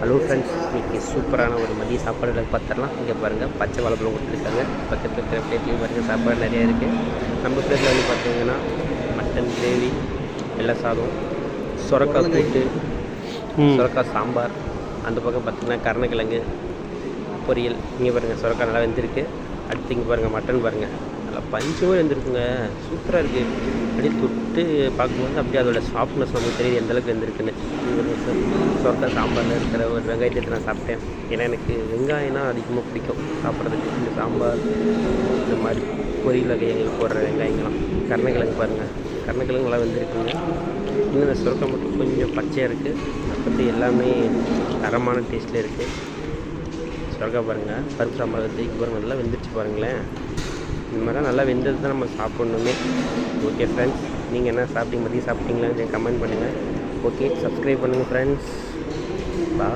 Hello friends இன்றைக்கி சூப்பரான ஒரு மதிய சாப்பாடுகளை பார்த்துடலாம். இங்கே பாருங்கள் பச்சை வாழைப்பழம் கொடுத்துருக்காங்க. பக்கத்தில் இருக்கிற பிளேட்லையும் பாருங்கள் சாப்பாடு நிறையா இருக்குது நம்ம பிளேட்டில் வந்து பார்த்தீங்கன்னா மட்டன் கிரேவி வெள்ளை சாதம் சுரக்காய் கூட்டு சுரக்காய் சாம்பார் அந்த பக்கம் பார்த்தீங்கன்னா கருணக்கிழங்கு பொரியல். இங்கே பாருங்கள் சுரக்காய் நல்லா வெந்திருக்கு. அடுத்து இங்கே பாருங்கள் மட்டன் பாருங்கள் நல்லா பஞ்சுமே வெந்திருக்குங்க. சூப்பராக இருக்குது அப்படியே தொட்டு பார்க்கும்போது அப்படியே அதோட சாஃப்ட்னஸ் நமக்கு தெரியுது எந்த அளவுக்கு வெந்திருக்குன்னு. இங்க சார் சுரக்காய் சாம்பாரில் இருக்கிற ஒரு வெங்காயத்தை நான் சாப்பிட்டேன். ஏன்னா எனக்கு வெங்காயம்னா அதிகமாக பிடிக்கும். சாப்பிட்றதுக்கு இந்த சாம்பார் இந்த மாதிரி பொரியல் வகைகள் போடுற வெங்காயங்கள்லாம். கருணக்கிழங்கு பாருங்கள் கருணக்கிழங்கு நல்லா வெந்திருக்குங்க. இன்னும் இந்த சுரக்காய் மட்டும் கொஞ்சம் பச்சையாக இருக்குது மற்றபடி எல்லாமே தரமான டேஸ்ட்டில் இருக்குது சுரக்காய் பாருங்கள் பருப்பு சாம்பார் தூக்கி பாருங்கள் நல்லா வெந்துருச்சு பாருங்களேன். இந்த மாதிரிலாம் நல்லா வெந்தது தான் நம்ம சாப்பிட்ணுமே. ஓகே ஃப்ரெண்ட்ஸ் நீங்கள் என்ன சாப்பிட்டீங்க? மதியம் சாப்பிட்டீங்களான்னு கமெண்ட் பண்ணுங்கள் ஓகே சப்ஸ்கிரைப் பண்ணுங்கள் ஃப்ரெண்ட்ஸ் பா